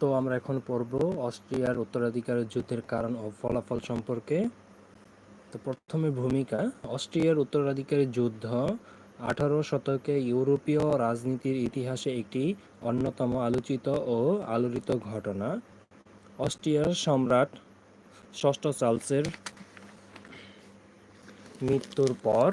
তো আমরা এখন পড়ব অস্ট্রিয়ার উত্তরাধিকারের যুদ্ধের কারণ ও ফলাফল সম্পর্কে। তো প্রথমে ভূমিকা, অস্ট্রিয়ার উত্তরাধিকারী যুদ্ধ আঠারো শতকে ইউরোপীয় রাজনীতির ইতিহাসে একটি অন্যতম আলোচিত ও আলোড়িত ঘটনা। অস্ট্রিয়ার সম্রাট ষষ্ঠ চার্লসের মৃত্যুর পর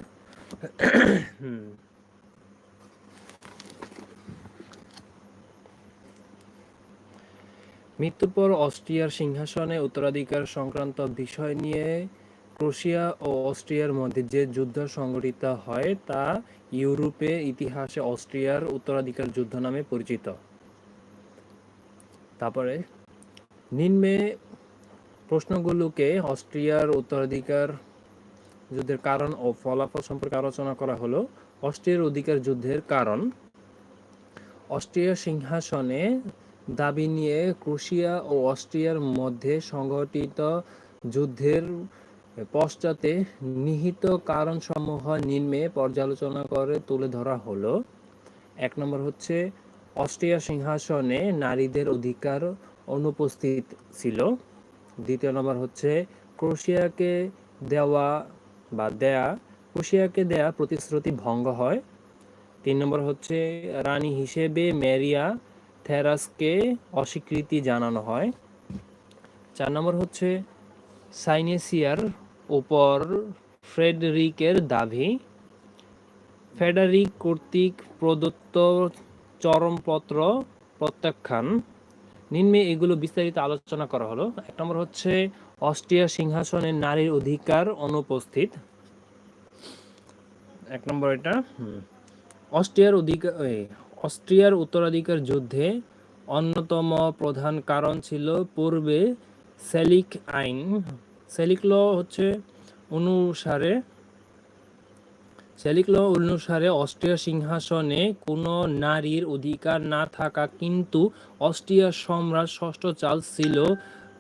মৃত্যুর পর অস্ট্রিয়ার সিংহাসনে উত্তরাধিকার সংক্রান্ত বিষয় নিয়ে ক্রোশিয়া ও অস্ট্রিয়ার মধ্যে যে যুদ্ধ সংঘটিত হয় তা ইউরোপে ইতিহাসে অস্ট্রিয়ার উত্তরাধিকার যুদ্ধ নামে পরিচিত। তারপরে নিম্নে প্রশ্নগুলোকে অস্ট্রিয়ার উত্তরাধিকার যুদ্ধের কারণ ও ফলাফল সম্পর্কে আলোচনা করা হলো। অস্ট্রিয়ার অধিকার যুদ্ধের কারণ। অস্ট্রিয়ার সিংহাসনে দাবি নিয়ে ক্রোশিয়া ও অস্ট্রিয়ার মধ্যে সংঘটিত যুদ্ধের পশ্চাতে নিহিত কারণসমূহ নিম্নে পর্যালোচনা করে তুলে ধরা হলো। এক নম্বর হচ্ছে, অস্ট্রিয়া সিংহাসনে নারীদের অধিকার অনুপস্থিত ছিল। দ্বিতীয় নম্বর হচ্ছে, ক্রোশিয়াকে দেওয়া বা দেয়া, ক্রোশিয়াকে দেয়া প্রতিশ্রুতি ভঙ্গ হয়। তিন নম্বর হচ্ছে, রানী হিসেবে মেরিয়া থেরাসকে অস্বীকৃতি জানানো হয়। চার নম্বর হচ্ছে, সাইনেসিয়ার উপর ফ্রেডরিকের দাবি। ফেডারিক কর্তৃক প্রদত্ত চরমপত্র প্রত্যাখ্যান। নিম্নে এগুলো বিস্তারিত আলোচনা করা হলো। এক নম্বর হচ্ছে, অস্ট্রিয়া সিংহাসনে নারীর অধিকার অনুপস্থিত। এক নম্বর এটা। অস্ট্রিয়ার অধিকার অস্ট্রিয়ার উত্তরাধিকার যুদ্ধে অন্যতম প্রধান কারণ ছিল পূর্বে সেলিক আইন। সেলিক ল হচ্ছে অনুসারে, সেলিক ল অনুসারে অস্ট্রিয়া সিংহাসনে কোনো নারীর অধিকার না থাকা কিন্তু অস্ট্রিয়ার সম্রাট ষষ্ঠ চার্লস ছিল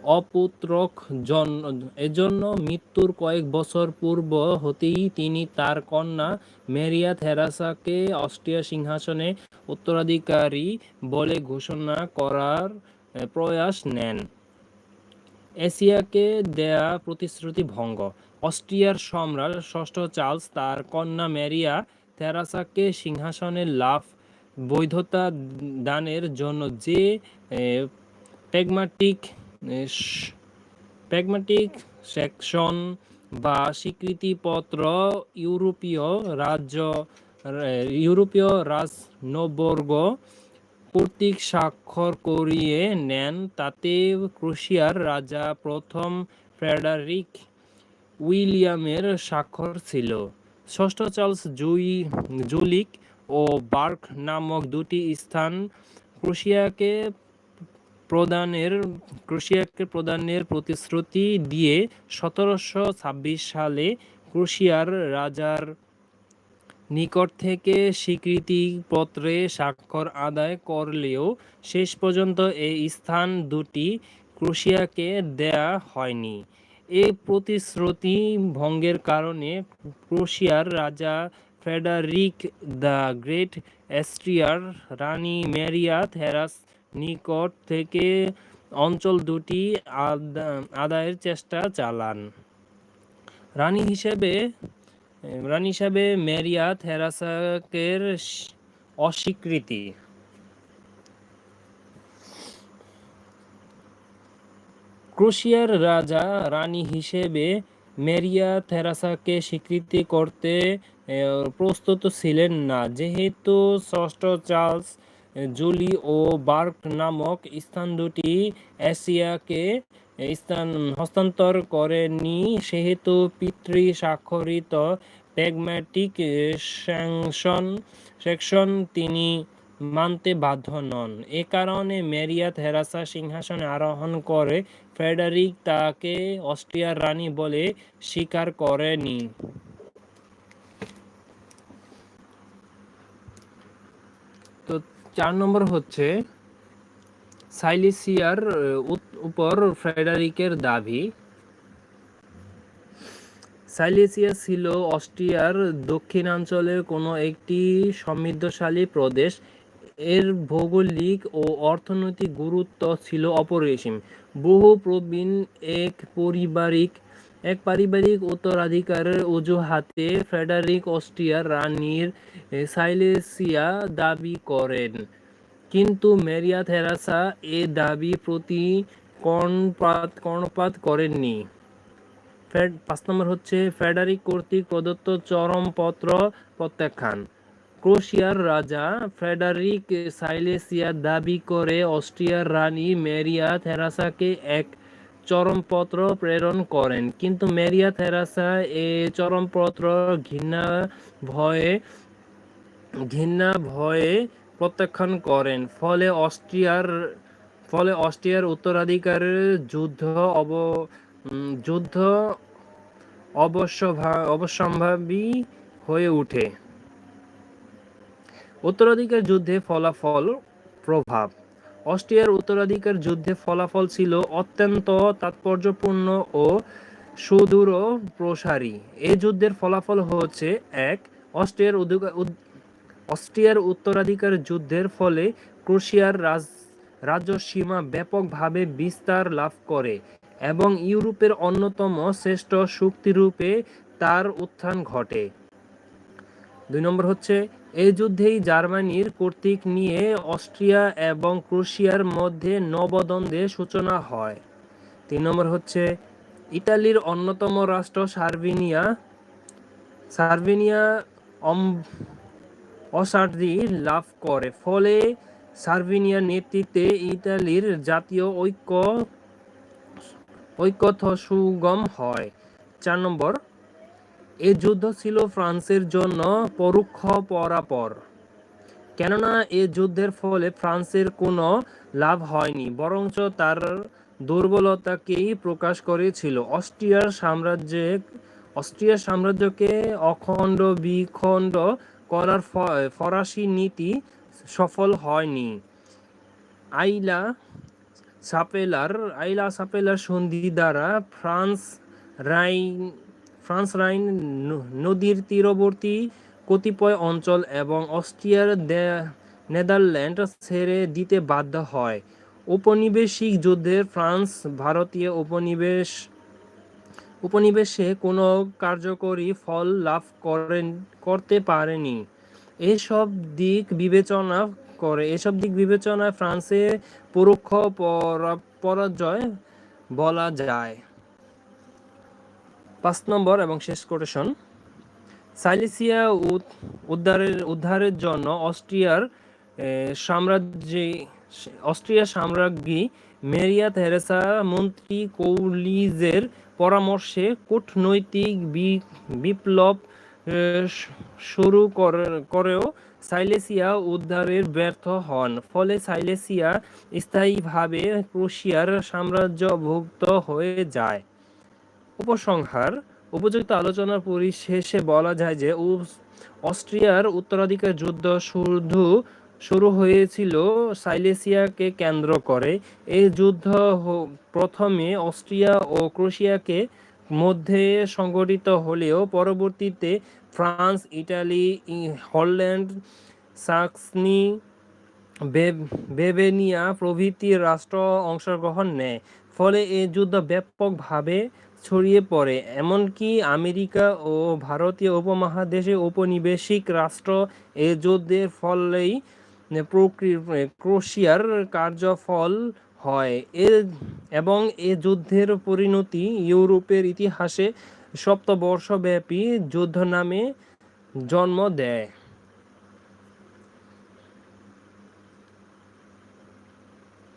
অপুত্রক জন এজন্য মৃত্যুর কয়েক বছর পূর্ব হতেই তিনি তার কন্যা মেরিয়া থেরাসাকে অস্ট্রিয়া সিংহাসনে উত্তরাধিকারী বলে ঘোষণা করার প্রয়াস নেন। এশিয়াকে দেয়া প্রতিশ্রুতি ভঙ্গ। অস্ট্রিয়ার সম্রাট ষষ্ঠ চার্লস তার কন্যা মেরিয়া থেরাসাকে সিংহাসনে লাভ বৈধতা দানের জন্য যে প্যাগমাটিক প্যাগমাটিক সেকশন বা স্বীকৃতিপত্র ইউরোপীয় রাজ্য ইউরোপীয় রাজনবর্গ কর্তৃক স্বাক্ষর করিয়ে নেন। তাতে ক্রোশিয়ার রাজা প্রথম ফ্রেডারিক উইলিয়ামের স্বাক্ষর ছিল। ষষ্ঠ চার্লস জুই, জুলিক ও বার্ক নামক দুটি স্থান ক্রোশিয়াকে প্রদানের ক্রোশিয়াকে প্রদানের প্রতিশ্রুতি দিয়ে সতেরোশো ছাব্বিশ সালে ক্রোশিয়ার রাজার নিকট থেকে স্বীকৃতিপত্রে স্বাক্ষর আদায় করলেও শেষ পর্যন্ত এই স্থান দুটি ক্রোশিয়াকে দেয়া হয়নি। এই প্রতিশ্রুতি ভঙ্গের কারণে ক্রোশিয়ার রাজা ফেডারিক দ্য গ্রেট অ্যাস্ট্রিয়ার রানী মেরিয়া থেরাস নিকট থেকে অঞ্চল দুটি আদায়ের চেষ্টা চালান। রানী হিসেবে, রানী হিসাবে মেরিয়া থেরাসাকের অস্বীকৃতি। ক্রোশিয়ার রাজা রানী হিসেবে মেরিয়া থেরাসাকে স্বীকৃতি করতে প্রস্তুত ছিলেন না। যেহেতু ষষ্ঠ চার্লস জুলি ও বার্ক নামক স্থান দুটি এশিয়াকে স্থান, হস্তান্তর করেনি, সেহেতু পিতৃ স্বাক্ষরিত প্যাগম্যাটিক স্যাংশন, সেকশন তিনি মানতে বাধ্য নন। এ কারণে মেরিয়া থেরাসা সিংহাসনে আরোহণ করে ফেডারিক তাকে অস্ট্রিয়ার রানী বলে স্বীকার করেনি তো চার নম্বর হচ্ছে সাইলিসিয়ার উপর ফ্রেডারিকের দাবি। সাইলেসিয়া ছিল অস্ট্রিয়ার দক্ষিণাঞ্চলের কোনো একটি সমৃদ্ধশালী প্রদেশ। এর ভৌগোলিক ও অর্থনৈতিক গুরুত্ব ছিল অপরিসীম। বহু প্রবীণ, এক পারিবারিক এক পারিবারিক উত্তরাধিকারের অজুহাতে ফ্রেডারিক অস্ট্রিয়ার রানীর সাইলেসিয়া দাবি করেন। কিন্তু মেরিয়া থেরাসা এ দাবি প্রতি কর্ণপাত কর্ণপাত করেননি। ফেড পাঁচ নম্বর হচ্ছে ফেডারিক কর্তৃক প্রদত্ত চরমপত্র প্রত্যাখ্যান। ক্রোশিয়ার রাজা ফ্রেডারিক সাইলেসিয়া দাবি করে অস্ট্রিয়ার রানী মেরিয়া থেরাসাকে এক চরমপত্র প্রেরণ করেন। কিন্তু মেরিয়া থেরাসা এ চরমপত্র ঘৃণা ভয়ে ঘৃণা ভয়ে প্রত্যাখ্যান করেন। ফলে অস্ট্রিয়ার ফলে অস্ট্রিয়ার উত্তরাধিকারের যুদ্ধ অব যুদ্ধ অবশ্যভা- অবশ্যম্ভাবী হয়ে ওঠে। উত্তরাধিকার যুদ্ধে ফলাফল প্রভাব অস্ট্রিয়ার উত্তরাধিকার যুদ্ধে ফলাফল ছিল অত্যন্ত তাৎপর্যপূর্ণ ও সুদূর প্রসারী। এই যুদ্ধের ফলাফল হচ্ছে এক, অস্ট্রিয়ার অস্ট্রিয়ার উত্তরাধিকার যুদ্ধের ফলে ক্রোশিয়ার রাজ, রাজ্য সীমা ব্যাপকভাবে বিস্তার লাভ করে এবং ইউরোপের অন্যতম শ্রেষ্ঠ শক্তিরূপে তার উত্থান ঘটে। দুই নম্বর হচ্ছে এই যুদ্ধেই জার্মানির কর্তৃক নিয়ে অস্ট্রিয়া এবং ক্রোশিয়ার মধ্যে নবদ্বন্দ্বের সূচনা হয়। তিন নম্বর হচ্ছে, ইতালির অন্যতম রাষ্ট্র সার্বিনিয়া। সার্বিনিয়া অম- লাভ করে। ফলে সার্বিনিয়ার নেতৃত্বে ইতালির জাতীয় ঐক্য ঐক্যথ সুগম হয়। চার নম্বর এ যুদ্ধ ছিল ফ্রান্সের জন্য পরোক্ষ পরাপর। কেননা এ যুদ্ধের ফলে ফ্রান্সের কোনো লাভ হয়নি, বরঞ্চ তার দুর্বলতাকেই প্রকাশ করেছিল। অস্ট্রিয়ার সাম্রাজ্যে, অস্ট্রিয়ার সাম্রাজ্যকে অখণ্ড বিখণ্ড করার ফরাসি নীতি সফল হয়নি। আইলা সাপেলার আইলা সাপেলার সন্ধি দ্বারা ফ্রান্স রাইন ফ্রান্স রাইন নদীর তীরবর্তী কতিপয় অঞ্চল এবং অস্ট্রিয়ার নেদারল্যান্ড ছেড়ে দিতে বাধ্য হয়। ঔপনিবেশিক যুদ্ধে ফ্রান্স, ভারতীয় উপনিবেশ উপনিবেশে কোনো কার্যকরী ফল লাভ করেন, করতে পারেনি। এসব দিক বিবেচনা করে, এসব দিক বিবেচনায় ফ্রান্সে পরোক্ষ পরাজয় বলা যায়। পাঁচ নম্বর এবং শেষ কোটেশন। সাইলেসিয়া উদ- উদ্ধারের উদ্ধারের জন্য অস্ট্রিয়ার সাম্রাজ্যে অস্ট্রিয়া সাম্রাজ্ঞী মেরিয়া থেরেসা মন্ত্রী কৌলিজের পরামর্শে কূটনৈতিক বিপ্লব শুরু করে- করেও সাইলেসিয়া উদ্ধারের ব্যর্থ হন। ফলে সাইলেসিয়া স্থায়ীভাবে ক্রোশিয়ার সাম্রাজ্যভুক্ত হয়ে যায়। উপসংহার, উপযুক্ত আলোচনার পরিশেষে বলা যায় যে অস্ট্রিয়ার উত্তরাধিকার যুদ্ধ শুধু শুরু হয়েছিল সাইলেসিয়াকে কেন্দ্র করে। এই যুদ্ধ প্রথমে অস্ট্রিয়া ও ক্রোশিয়াকে মধ্যে সংগঠিত হলেও পরবর্তীতে France, Italy Holland, Saxony Bavaria প্রভৃতি রাষ্ট্র অংশগ্রহণ নেয়। ফলে এই যুদ্ধ ব্যাপকভাবে ছড়িয়ে পড়ে, এমনকি আমেরিকা ও ভারতীয় উপমহাদেশে ঔপনিবেশিক রাষ্ট্র এই যুদ্ধের ফলেই ক্রোশিয়ার কার্যফল হয়। এ এবং এ যুদ্ধের পরিণতি ইউরোপের ইতিহাসে সপ্তবর্ষব্যাপী যুদ্ধ নামে জন্ম দেয়।